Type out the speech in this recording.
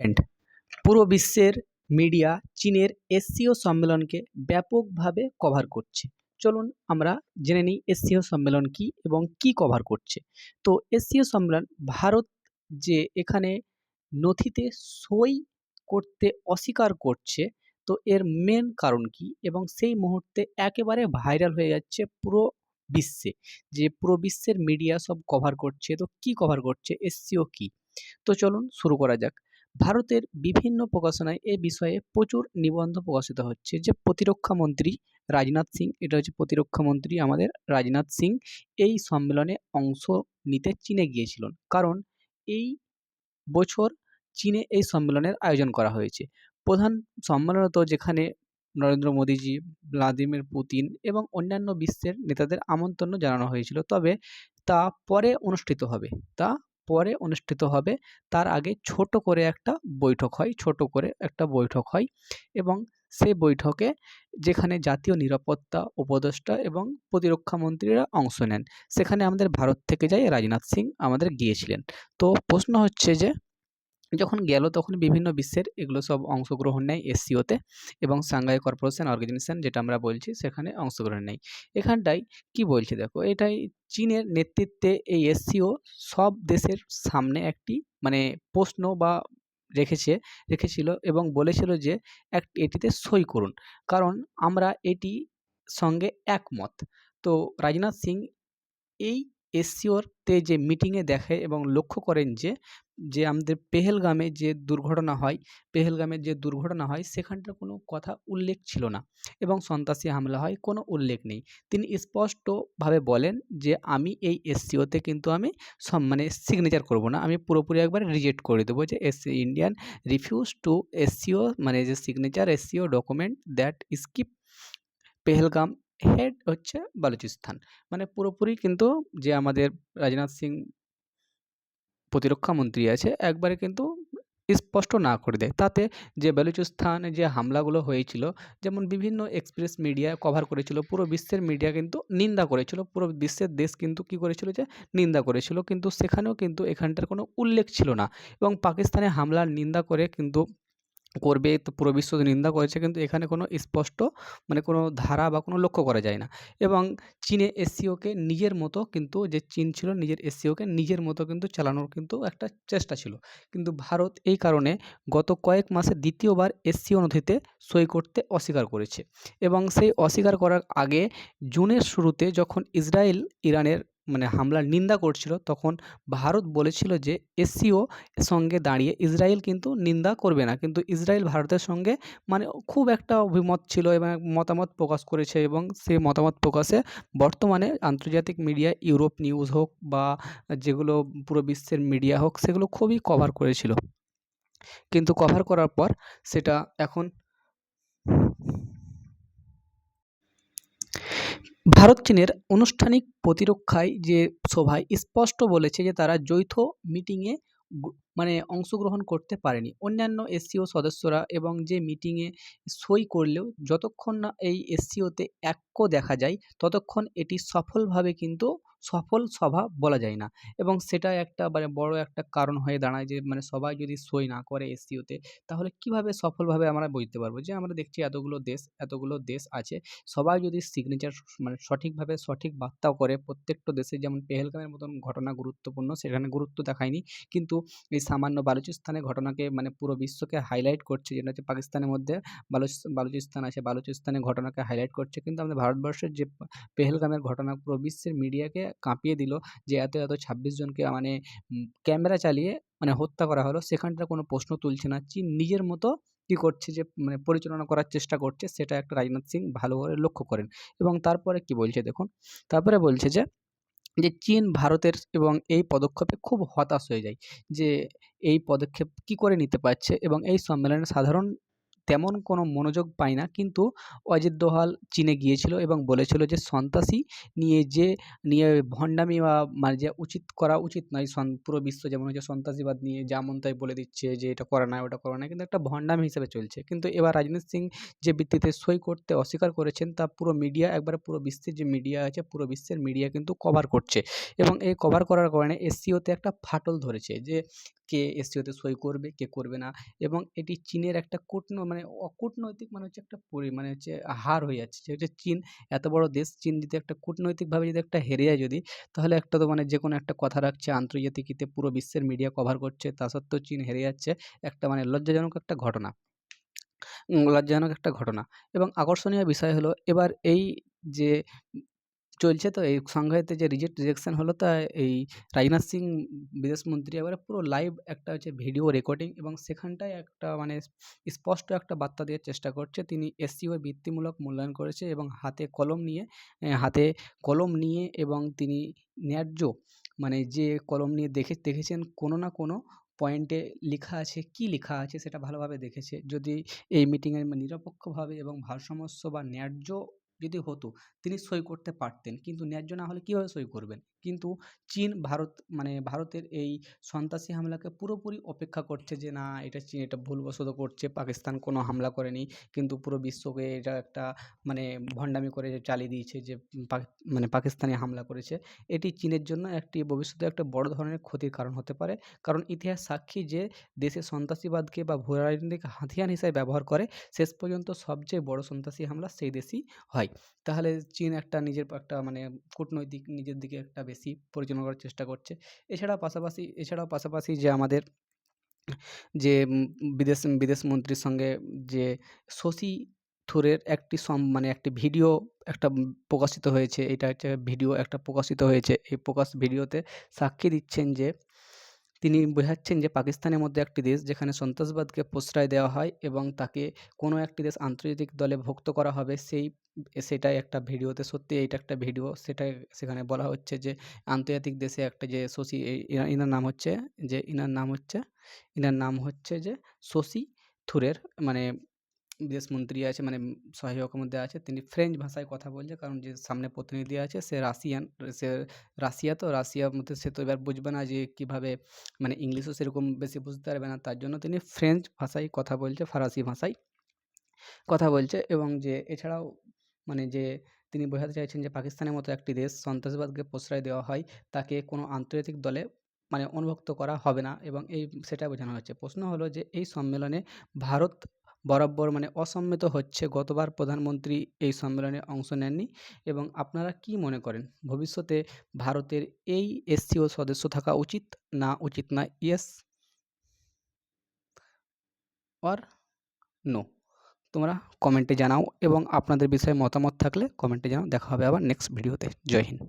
And পুরো বিশ্বের media চীনের এসসিও সম্মেলনকে ব্যাপকভাবে কভার করছে। চলুন আমরা জেনে নিই এসসিও সম্মেলন কী এবং কি কভার করছে। তো এসসিও সম্মেলন ভারত যে এখানে নথিতে সই করতে অস্বীকার করছে, তো এর মেন কারণ কি এবং সেই মুহূর্তে একেবারে ভাইরাল হয়ে যাচ্ছে পুরো বিশ্বে। যে পুরো বিশ্বের মিডিয়া সব কভার করছে, তো কি কভার করছে, এসসিও কি? তো চলুন শুরু করা যাক। ভারতের বিভিন্ন প্রকাশনায় এ বিষয়ে প্রচুর নিবন্ধ প্রকাশিত হচ্ছে। যে প্রতিরক্ষা মন্ত্রী রাজনাথ সিং, এটা হচ্ছে প্রতিরক্ষা মন্ত্রী আমাদের রাজনাথ সিং, এই সম্মেলনে অংশ নিতে চীনে গিয়েছিলেন। কারণ এই বছর চীনে এই সম্মেলনের আয়োজন করা হয়েছে। প্রধান সম্মেলনত যেখানে নরেন্দ্র মোদীজি, ভ্লাদিমির পুতিন এবং অন্যান্য বিশ্বের নেতাদের আমন্ত্রণ জানানো হয়েছিল। তবে তা পরে অনুষ্ঠিত হবে। তা পরে অনুষ্ঠিত হবে। তার আগে ছোট করে একটা বৈঠক হয়, ছোট করে একটা বৈঠক হয় এবং সে বৈঠকে যেখানে জাতীয় নিরাপত্তা উপদেষ্টা এবং প্রতিরক্ষা মন্ত্রীরা অংশ নেন। সেখানে আমাদের ভারত থেকে যায় রাজনাথ সিং আমাদের গিয়েছিলেন। তো প্রশ্ন হচ্ছে যে যখন গেল তখন বিভিন্ন বিশ্বের এগুলো সব অংশগ্রহণ নেয় এসসিওতে এবং সাংঘাই কর্পোরেশন অর্গানাইজেশন যেটা আমরা বলছি সেখানে অংশগ্রহণ নেয়। এখানটায় কি বলছে দেখো, এটাই চীনের নেতৃত্বে এই এসসিও সব দেশের সামনে একটি মানে প্রশ্ন বা রেখেছে, রেখেছিল এবং বলেছিল যে এক, এটিতে সই করুন। কারণ আমরা এটি সঙ্গে একমত। তো রাজনাথ সিং এই এসসিওতে যে মিটিংয়ে দেখে এবং লক্ষ্য করেন যে যে আমাদের পেহেলগামে যে দুর্ঘটনা হয় পেহেলগামের যে দুর্ঘটনা হয়, সেখানটার কোনো কথা উল্লেখ ছিল না এবং সন্ত্রাসী হামলা হয় কোনো উল্লেখ নেই। তিনি স্পষ্টভাবে বলেন যে, আমি এই এসসিওতে কিন্তু আমি সব মানে সিগনেচার করব না। আমি পুরোপুরি একবার রিজেক্ট করে দেবো যে as Indian refuse to SCO মানে যে signature SCO document that skip Pahalgam head হচ্ছে বালুচিস্তান। মানে পুরোপুরি কিন্তু যে আমাদের রাজনাথ সিং প্রতিরক্ষা মন্ত্রী আছে, একবারে কিন্তু স্পষ্ট না করে দেয়। তাতে যে বেলুচিস্তানে যে হামলাগুলো হয়েছিল, যেমন বিভিন্ন এক্সপ্রেস মিডিয়া কভার করেছিল, পুরো বিশ্বের মিডিয়া কিন্তু নিন্দা করেছিল, পুরো বিশ্বের দেশ কিন্তু কী করেছিল যে নিন্দা করেছিল, কিন্তু সেখানেও কিন্তু এখানটার কোনো উল্লেখ ছিল না। এবং পাকিস্তানে হামলার নিন্দা করে কিন্তু করবে তো পুরো বিশ্ব নিন্দা করেছে কিন্তু এখানে কোনো স্পষ্ট মানে কোনো ধারা বা কোনো লক্ষ্য করা যায় না। এবং চীনে এসসিওকে নিজের মতো কিন্তু যে চীন ছিল নিজের এসসিওকে নিজের মতো কিন্তু চালানোর কিন্তু একটা চেষ্টা ছিল। কিন্তু ভারত এই কারণে গত কয়েক মাসে দ্বিতীয়বার এসসিও নথিতে সই করতে অস্বীকার করেছে। এবং সেই অস্বীকার করার আগে জুনের শুরুতে যখন ইসরায়েল ইরানের মানে হামলার নিন্দা করছিল, তখন ভারত বলেছিল যে এসসিও সঙ্গে দাঁড়িয়ে ইসরায়েল কিন্তু নিন্দা করবে না। কিন্তু ইসরায়েল ভারতের সঙ্গে মানে খুব একটা অভিমত ছিল এবং মতামত প্রকাশ করেছে এবং সেই মতামত প্রকাশে বর্তমানে আন্তর্জাতিক মিডিয়া ইউরোপ নিউজ হোক বা যেগুলো পুরো বিশ্বের মিডিয়া হোক সেগুলো খুবই কভার করেছিল। কিন্তু কভার করার পর সেটা এখন ভারত চীনের আনুষ্ঠানিক প্রতিরক্ষায় যে সভায় স্পষ্ট বলেছে যে তারা যৌথ মিটিংয়ে মানে অংশগ্রহণ করতে পারেনি। অন্যান্য এসসিও সদস্যরা এবং যে মিটিংয়ে সই করলেও যতক্ষণ না এই এসসিওতে ঐক্য দেখা যায়, ততক্ষণ এটি সফলভাবে কিন্তু সফল সভা বলা যায় না। এবং সেটা একটা মানে বড় একটা কারণ হয়ে দাঁড়ায় যে মানে সবাই যদি সই না করে এসসিওতে তাহলে কীভাবে সফলভাবে আমরা বুঝতে পারব? যে, আমরা দেখছি এতগুলো দেশ এতগুলো দেশ আছে, সবাই যদি সিগনেচার মানে সঠিকভাবে সঠিক বার্তাও করে, প্রত্যেকটা দেশে যেমন পেহেলগামের মতন ঘটনা গুরুত্বপূর্ণ, সেখানে গুরুত্ব দেখায়নি, কিন্তু এই সামান্য বালুচিস্তানের ঘটনাকে মানে পুরো বিশ্বকে হাইলাইট করছে, যেটা হচ্ছে পাকিস্তানের মধ্যে বালুচ, বালুচিস্তান আছে বালুচিস্তানের ঘটনাকে হাইলাইট করছে, কিন্তু আমাদের ভারতবর্ষের যে, পেহেলগামের ঘটনা পুরো বিশ্বের মিডিয়াকে কাঁপিয়ে দিল যে এত এত ছাব্বিশ জনকে মানে ক্যামেরা চালিয়ে মানে হত্যা করা হলো। সেখানটার কোনো প্রশ্ন তুলছে না। চীন নিজের মতো কী করছে যে মানে পরিচালনা করার চেষ্টা করছে, সেটা একটা রাজনাথ সিং ভালো করে লক্ষ্য করেন। এবং তারপরে কি বলছে দেখুন? তারপরে বলছে যে যে চীন ভারতের এবং এই পদক্ষেপে খুব হতাশ হয়ে যায় যে, এই পদক্ষেপ কি করে নিতে পারছে? এবং এই সম্মেলনে সাধারণ তেমন কোনো মনোযোগ পায় না। কিন্তু অজিত দোভাল চীনে গিয়েছিল এবং বলেছিল যে, সন্ত্রাসী নিয়ে যে, নিয়ে ভণ্ডামি বা মানে যে উচিত করা উচিত নয়। পুরো বিশ্ব যেমন হচ্ছে সন্ত্রাসীবাদ নিয়ে যেমন তাই বলে দিচ্ছে যে, এটা করা না, ওটা করা না। কিন্তু একটা ভণ্ডামি হিসেবে চলছে। কিন্তু এবার রাজনাথ সিং যে ভিত্তিতে সই করতে অস্বীকার করেছেন, তা পুরো মিডিয়া, একবারে পুরো বিশ্বের যে মিডিয়া আছে, পুরো বিশ্বের মিডিয়া কিন্তু কভার করছে। এবং এই কভার করার কারণে এসসিওতে একটা ফাটল ধরেছে যে, কে এসসিওতে সই করবে, কে করবে না। এবং এটি চীনের একটা কূটন মানে অকূটনৈতিক মানে হচ্ছে একটা পরি মানে হচ্ছে হার হয়ে যাচ্ছে। হচ্ছে চীন, এত বড় দেশ, চীন যদি একটা কূটনৈতিকভাবে যদি একটা হেরে যায় যদি, তাহলে একটা তো মানে যে কোনো একটা কথা রাখছে, আন্তর্জাতিকতে পুরো বিশ্বের মিডিয়া কভার করছে, তা সত্ত্বেও চীন হেরে যাচ্ছে, একটা মানে লজ্জাজনক একটা ঘটনা। লজ্জাজনক একটা ঘটনা। এবং আকর্ষণীয় বিষয় হলো, এবার এই যে চলছে। তো এই সংঘাতে যে রিজেক্ট রিজেকশন হলো তা, এই রাজনাথ সিং বিদেশমন্ত্রী এবারে পুরো লাইভ একটা হচ্ছে ভিডিও রেকর্ডিং এবং সেখানটায় একটা মানে স্পষ্ট একটা বার্তা দেওয়ার চেষ্টা করছে। তিনি এসসিও বৃত্তিমূলক মূল্যায়ন করেছে এবং হাতে কলম নিয়ে হাতে কলম নিয়ে এবং তিনি ন্যায্য মানে যে কলম নিয়ে দেখে, দেখেছেন কোনো না কোনো পয়েন্টে লেখা আছে। কী লেখা আছে সেটা ভালোভাবে দেখেছে। যদি এই মিটিংয়ে নিরপেক্ষভাবে এবং ভারসাম্য বা ন্যায্য যদি হতো তিনি সই করতে পারতেন। কিন্তু ন্যায্য না হলে কীভাবে সই করবেন? কিন্তু চীন, ভারত মানে ভারতের এই সন্ত্রাসী হামলাকে পুরোপুরি অপেক্ষা করছে যে, না, এটা চীন এটা ভুলবশত করছে, পাকিস্তান কোনো হামলা করেনি। কিন্তু পুরো বিশ্বকে এটা একটা মানে ভণ্ডামি করে চালিয়ে দিয়েছে যে মানে পাকিস্তানি হামলা করেছে। এটি চীনের জন্য একটি ভবিষ্যতে একটা বড় ধরনের ক্ষতির কারণ হতে পারে। কারণ ইতিহাস সাক্ষী যে, দেশে সন্ত্রাসীবাদকে বা ভূ, রাজনৈতিক হাতিয়ার হিসেবে ব্যবহার করে, শেষ পর্যন্ত সবচেয়ে বড় সন্ত্রাসী হামলা সেই দেশই হয়। তাহলে চীন একটা নিজের একটা মানে কূটনৈতিক, নিজের দিকে একটা বেশি পরিচালনা করার চেষ্টা করছে। এছাড়া পাশাপাশি, এছাড়াও পাশাপাশি যে আমাদের যে বিদেশ বিদেশ মন্ত্রীর সঙ্গে যে শশী থুরের একটি সম মানে একটি ভিডিও একটা প্রকাশিত হয়েছে, এটা হচ্ছে ভিডিও একটা প্রকাশিত হয়েছে। এই প্রকাশ ভিডিওতে সাক্ষী দিচ্ছেন যে তিনি বোঝাচ্ছেন যে পাকিস্তানের মধ্যে একটি দেশ যেখানে সন্ত্রাসবাদকে প্রশ্রয় দেওয়া হয় এবং তাকে কোনো একটি দেশ আন্তর্জাতিক দলে ভুক্ত করা হবে, সেই, সেটাই একটা ভিডিওতে, সত্যি এইটা একটা ভিডিও সেটা সেখানে বলা হচ্ছে যে আন্তর্জাতিক দেশে একটা যে শশী ইনার নাম হচ্ছে যে ইনার নাম হচ্ছে ইনার নাম হচ্ছে যে শশী থুরের মানে বিদেশমন্ত্রী আছে মানে সহায়কের মধ্যে আছে, তিনি ফ্রেঞ্চ ভাষায় কথা বলছে, কারণ যে সামনে প্রতিনিধি আছে, সে রাশিয়ান সে রাশিয়া তো রাশিয়ার মধ্যে সে তো এবার বুঝবে না যে কীভাবে মানে ইংলিশও সেরকম বেশি বুঝতে পারবে না, তার জন্য তিনি ফ্রেঞ্চ ভাষায় কথা বলছে ফরাসি ভাষায় কথা বলছে, এবং যে এছাড়াও মানে যে তিনি বোঝাতে চাইছেন যে পাকিস্তানের মতো একটি দেশ সন্ত্রাসবাদকে প্রশ্রয় দেওয়া হয়, তাকে কোনো আন্তর্জাতিক দলে মানে অনুভুক্ত করা হবে না, এবং এই সেটা বোঝানো হচ্ছে। প্রশ্ন হলো যে এই সম্মেলনে ভারত বরাবর মানে অসম্মত হচ্ছে গতবার প্রধানমন্ত্রী এই সম্মেলনে অংশ নেননি এবং আপনারা কি মনে করেন? ভবিষ্যতে ভারতের এই এসসিও সদস্য থাকা উচিত না উচিত না? Yes or no. তোমরা কমেন্টে জানাও এবং আপনাদের বিষয়ে মতামত থাকলে কমেন্টে জানাও। দেখা হবে আবার নেক্সট ভিডিওতে। জয় হিন্দ।